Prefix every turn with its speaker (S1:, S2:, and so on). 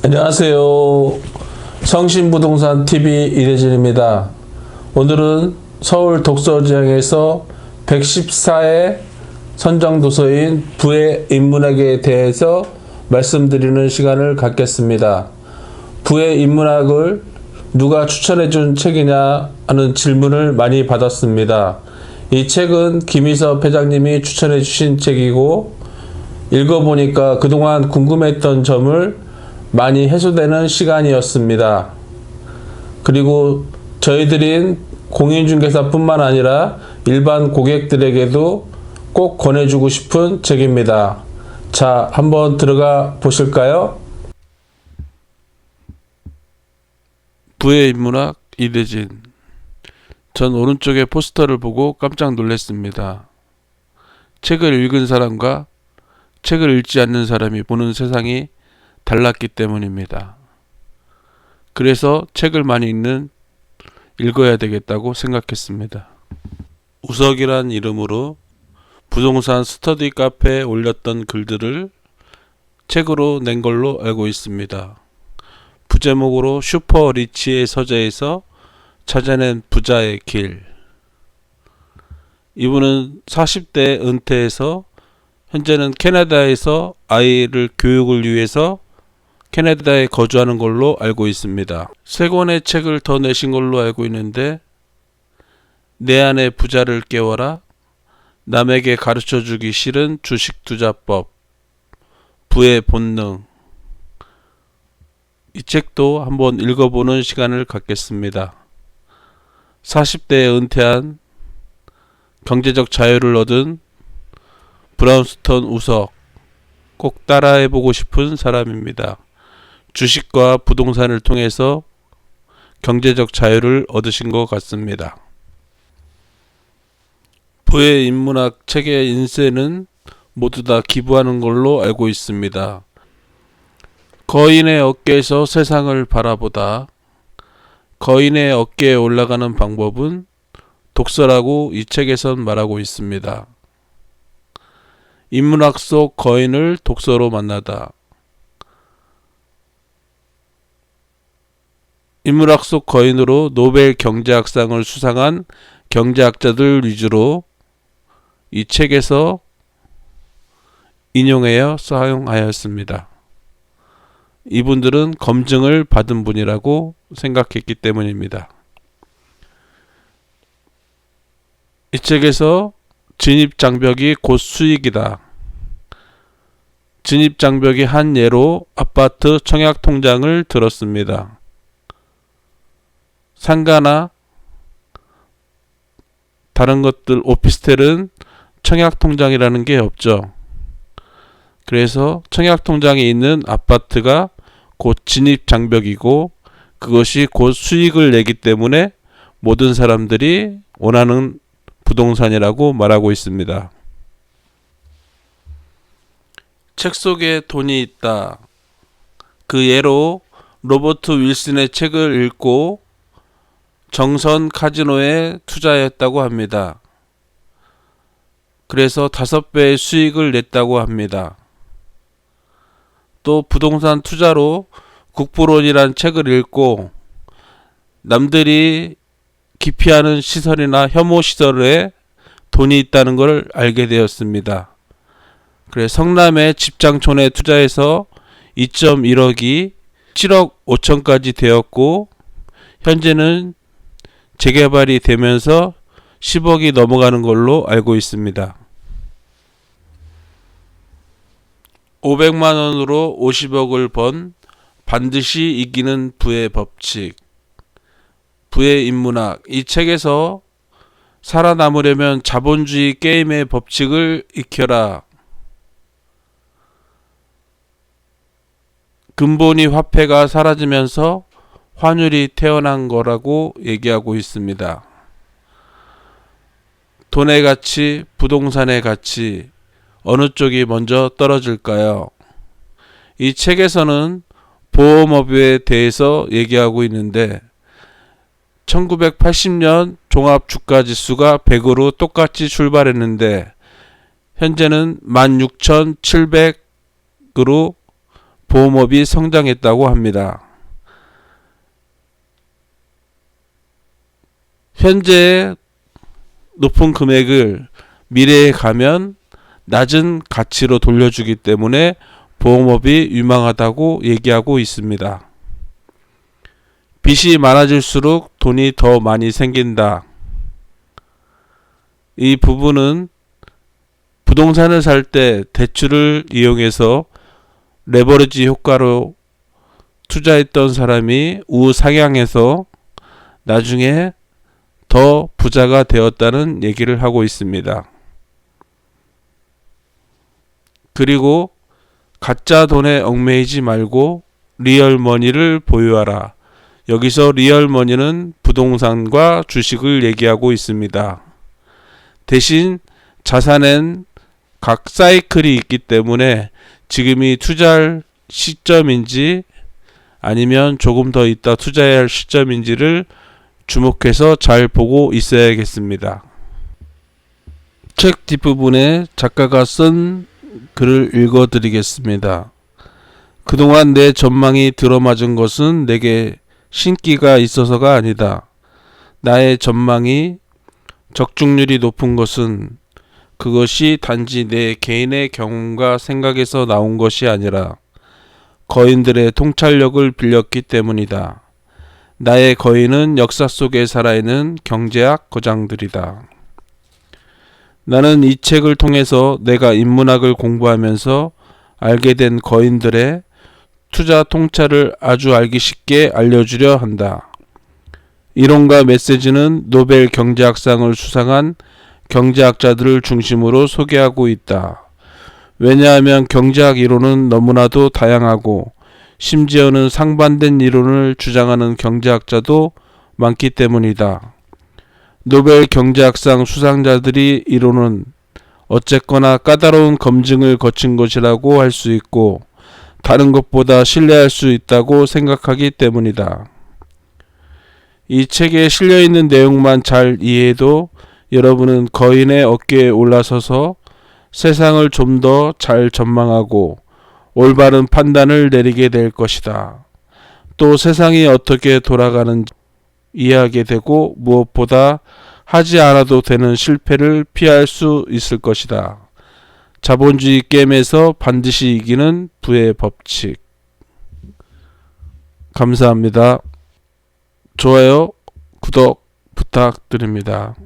S1: 안녕하세요. 성신부동산 TV 이대진입니다. 오늘은 서울 독서지향에서 114회 선정 도서인 부의 인문학에 대해서 말씀드리는 시간을 갖겠습니다. 부의 인문학을 누가 추천해 준 책이냐 하는 질문을 많이 받았습니다. 이 책은 김희섭 회장님이 추천해 주신 책이고 읽어보니까 그동안 궁금했던 점을 많이 해소되는 시간이었습니다. 그리고 저희들인 공인중개사뿐만 아니라 일반 고객들에게도 꼭 권해주고 싶은 책입니다. 자, 한번 들어가 보실까요? 부의 인문학 이대진. 전 오른쪽에 포스터를 보고 깜짝 놀랐습니다. 책을 읽은 사람과 책을 읽지 않는 사람이 보는 세상이 달랐기 때문입니다. 그래서 책을 많이 읽는 읽어야 되겠다고 생각했습니다. 우석이란 이름으로 부동산 스터디 카페에 올렸던 글들을 책으로 낸 걸로 알고 있습니다. 부제목으로 슈퍼 리치의 서재에서 찾아낸 부자의 길. 이분은 40대 은퇴해서 현재는 캐나다에서 아이를 교육을 위해서 캐나다에 거주하는 걸로 알고 있습니다. 세 권의 책을 더 내신 걸로 알고 있는데 내 안의 부자를 깨워라 남에게 가르쳐 주기 싫은 주식 투자법 부의 본능 이 책도 한번 읽어보는 시간을 갖겠습니다. 40대에 은퇴한 경제적 자유를 얻은 브라운스턴 우석 꼭 따라해보고 싶은 사람입니다. 주식과 부동산을 통해서 경제적 자유를 얻으신 것 같습니다. 부의 인문학 책의 인쇄는 모두 다 기부하는 걸로 알고 있습니다. 거인의 어깨에서 세상을 바라보다 거인의 어깨에 올라가는 방법은 독서라고 이 책에선 말하고 있습니다. 인문학 속 거인을 독서로 만나다. 인문학 속 거인으로 노벨 경제학상을 수상한 경제학자들 위주로 이 책에서 인용하여 사용하였습니다. 이분들은 검증을 받은 분이라고 생각했기 때문입니다. 이 책에서 진입 장벽이 곧 수익이다. 진입 장벽의 한 예로 아파트 청약 통장을 들었습니다. 상가나 다른 것들 오피스텔은 청약 통장이라는 게 없죠. 그래서 청약 통장이 있는 아파트가 곧 진입 장벽이고 그것이 곧 수익을 내기 때문에 모든 사람들이 원하는 부동산이라고 말하고 있습니다. 책 속에 돈이 있다. 그 예로 로버트 윌슨의 책을 읽고 정선 카지노에 투자했다고 합니다. 그래서 다섯 배의 수익을 냈다고 합니다. 또 부동산 투자로 국부론이란 책을 읽고 남들이 기피하는 시설이나 혐오 시설에 돈이 있다는 것을 알게 되었습니다. 그래 성남의 집장촌에 투자해서 2.1억이 7억 5천까지 되었고 현재는 재개발이 되면서 10억이 넘어가는 걸로 알고 있습니다. 500만 원으로 50억을 번 반드시 이기는 부의 법칙. 부의 인문학. 이 책에서 살아남으려면 자본주의 게임의 법칙을 익혀라. 근본이 화폐가 사라지면서 환율이 태어난 거라고 얘기하고 있습니다. 돈의 가치, 부동산의 가치, 어느 쪽이 먼저 떨어질까요? 이 책에서는 보험업에 대해서 얘기하고 있는데 1980년 종합 주가 지수가 100으로 똑같이 출발했는데 현재는 16,700으로 보험업이 성장했다고 합니다. 현재 높은 금액을 미래에 가면 낮은 가치로 돌려주기 때문에 보험업이 유망하다고 얘기하고 있습니다. 빚이 많아질수록 돈이 더 많이 생긴다. 이 부분은 부동산을 살 때 대출을 이용해서 레버리지 효과로 투자했던 사람이 우상향해서 나중에 더 부자가 되었다는 얘기를 하고 있습니다. 그리고 가짜 돈에 얽매이지 말고 리얼 머니를 보유하라. 여기서 리얼 머니는 부동산과 주식을 얘기하고 있습니다. 대신 자산엔 각 사이클이 있기 때문에 지금이 투자할 시점인지 아니면 조금 더 있다 투자해야 할 시점인지를 주목해서 잘 보고 있어야겠습니다. 책 뒷부분에 작가가 쓴 글을 읽어 드리겠습니다. 그동안 내 전망이 들어맞은 것은 내게 신기가 있어서가 아니다. 나의 전망이 적중률이 높은 것은 그것이 단지 내 개인의 경험과 생각에서 나온 것이 아니라 거인들의 통찰력을 빌렸기 때문이다. 나의 거인은 역사 속에 살아있는 경제학 거장들이다. 나는 이 책을 통해서 내가 인문학을 공부하면서 알게 된 거인들의 투자 통찰을 아주 알기 쉽게 알려주려 한다. 이론과 메시지는 노벨 경제학상을 수상한 경제학자들을 중심으로 소개하고 있다. 왜냐하면 경제학 이론은 너무나도 다양하고 심지어는 상반된 이론을 주장하는 경제학자도 많기 때문이다. 노벨 경제학상 수상자들이 이론은 어쨌거나 까다로운 검증을 거친 것이라고 할 수 있고 다른 것보다 신뢰할 수 있다고 생각하기 때문이다. 이 책에 실려 있는 내용만 잘 이해해도 여러분은 거인의 어깨에 올라서서 세상을 좀 더 잘 전망하고 올바른 판단을 내리게 될 것이다. 또 세상이 어떻게 돌아가는지 이해하게 되고 무엇보다 하지 않아도 되는 실패를 피할 수 있을 것이다. 자본주의 게임에서 반드시 이기는 부의 법칙. 감사합니다. 좋아요, 구독 부탁드립니다.